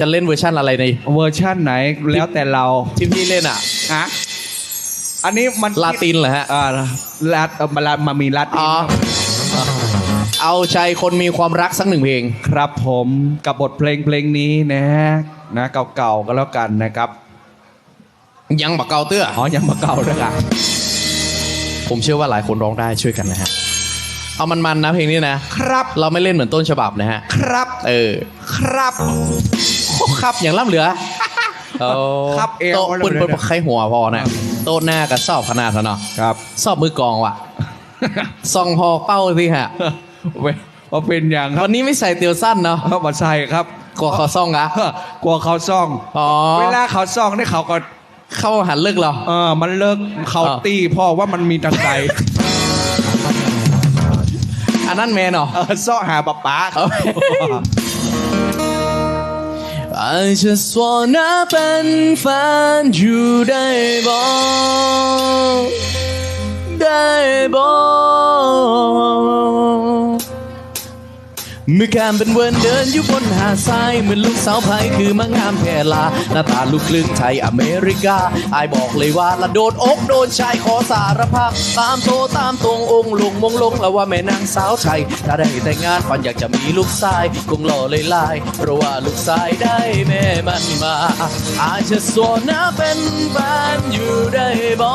จะเล่นเวอร์ชันอะไรในเวอร์ชั่นไหนแล้วแต่เราที่พี่เล่นอะอะอันนี้มันลาตินเหรอฮะอ่าลาเอ่อมาลามามีลาติอ๋นอเอาใจคนมีความรักสักหนึ่งเพลง ครับผมกับบทเพลงเพลงนี้นะนะเก่าๆก็แล้วกันนะครับ ยังบักเกาเตื้ออ๋อยังมาเก่าด้วยกันผมเชื่อว่าหลายคนร้องได้ช่วยกันนะฮะเอามันๆนะเพลงนี้นะครับ เราไม่เล่นเหมือนต้นฉบับนะฮะ ครับ เออ ครับโอ้ ครับอย่างล่ำเหลือโอ้ครับเอวโต๊ะปืนเลยปืนนะใครหัวพอนะโต๊ะหน้ากับสอบขนาดนั้นเนาะครับสอบมือกองว่ะซองพอเป้าสิฮะเว้ยว่าเป็นอย่างครับวันนี้ไม่ใส่เตียวสั้นเนาะเขามาใส่ครับกลัวเขาซ่องอะกลัวเขาซ่องอ๋อเวลาเขาซ่องนี่เขาก็เข้าหันเลิกเหรอเออมันเลิกเขาอ่าตีเพ่อว่ามันมีตังใจอันนั้นแมนเหรอเออซ่อหาป๊าป๊าเอา I just wanna เป็นแฟนอยู่ได้บ่ มื่อการเป็นเวินเดินอยู่บนหาดทรายเหมือนลูกสาวไพคือมังงามแพรลาหน้าตาลูกครึ่งไทยอเมริกาอายบอกเลยว่าละโดนอกโดนชายขอสารภาพตามโตตามตรงองค์ลงมงลงแล้วว่าแม่นางสาวไทยถ้าได้แต่งงานฝันอยากจะมีลูกชายคงหล่อเลยลายเพราะว่าลูกชายได้แม่มันมาอาจจะสวนนะเป็นแฟนอยู่ได้บ่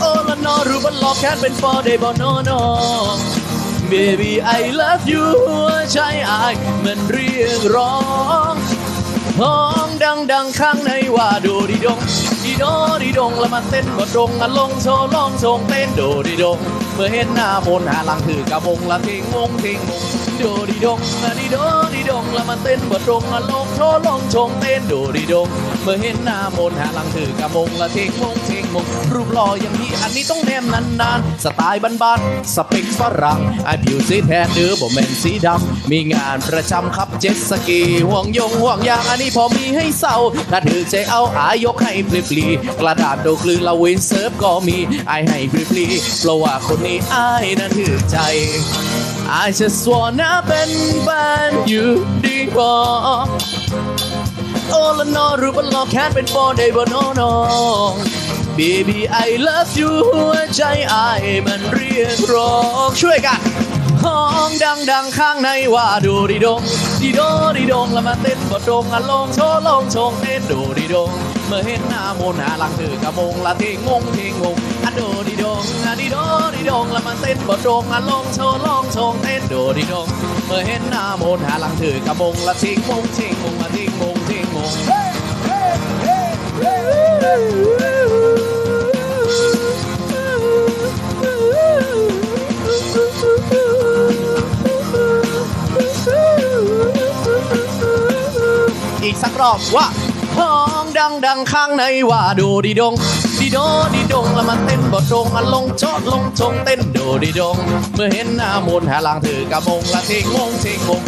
โอ้ละนอรู้บันหลอกแค่เป็นฟอได้บ่นอนอ Baby I love you หัวใจอายมันเรียกร้อง ห้องดังดังๆข้างในว่าโดดีดงดี โดดีดงแล้วมาเต้นก็ตรงอะลงโชว์ลองทรงเต้นโดดีดง เมื่อเห็นหน้ามนหาหลังถือกระบงละทิ้งงงทิ้งงงโดดีดงอะดีโดดีดงแล้วมาเต้นก็ตรงอะลงโชว์ลองทรงเต้นโดดีดง เมื่อเห็นหน้ามนหาหลังถือกระบงละทิ้งงงทิ้งงงรูปหล่ออย่างพี่อันนี้ต้องแนมนานๆสไตล์บ้านๆสเปคฝรั่งไอผิวสีแทนเดือบ่แมนสีดำมีงานประจำขับเจ็ตสกีห่วงยงห่วงยางอันนี้พอมีให้เศร้าถ้าถือใจเอาอายกให้ปลีปลีๆกระดาษโดกลือละวินเซิร์ฟก็มีไอายให้ปลีปลีๆเพราะว่าคนนี้อายนั้นถือใจ I just wanna เป็นแฟนอยู่ดีกว่าโอ้ละนอรู้ว่าลอกแค่เป็นฟอได้บ่นอน้อง Baby I love you หัวใจอายมันเรียกร้องช่วยกันห้องดังดังข้างในว่าดูดีดงดีโดดีดงแล้วมาเต้นบดดงอะลงโชว์ลงโชงเต้นดูดีดง เมื่อเห็นหน้ามนต์หาหลังถือกระมงละทิ้งงงทิ้งงงอะดูดีดงอะดีโดดีดงแล้วมาเต้นบดดงอะลงโชว์ลงโชงเต้นดูดีดงเมื่อเห็นหน้ามนต์หาหลังถือกระมงละทิ้งงงทิ้งงงอะทิ้งงงทิ้งงงอีกสักรอบว่าห้อง ดังดังข้างในว่าดูดีดงดีโดดีดงแล้วมาเต้นบดตรงอันลงชดลงชงเต้นดูดีดง เมื่อเห็นหน้ามนหาหลังถือกระมงละเทงมงเทงมง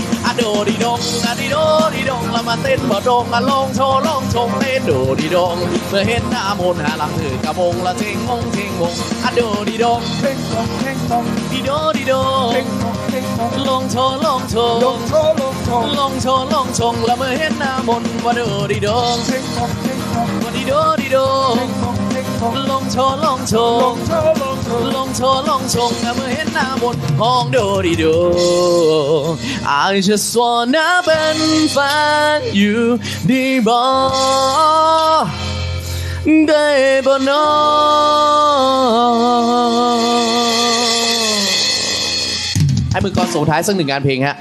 มองดีโดดีดงเพ่งมองเพ่งมองลงโชว์ลงโชลว์งโชว์ลงโชว์ลงโชว์ลงชงแล้วเมื่อเห็นหน้ามนต์ว่าดูดีดงเพ่งมองเพ่งมองว่า ดีโดดีโดเพ่งช่อลงโชลงโชลงโชลงโชลงโชลงชงแล้วเมื่อเห็นหน้ามนห้องโดดีโด I just wanna เป็นแฟนอยู่ดีบ่ได้บ่นอให้มือกลองส่งท้ายสักหนึ่งงานเพลงฮะ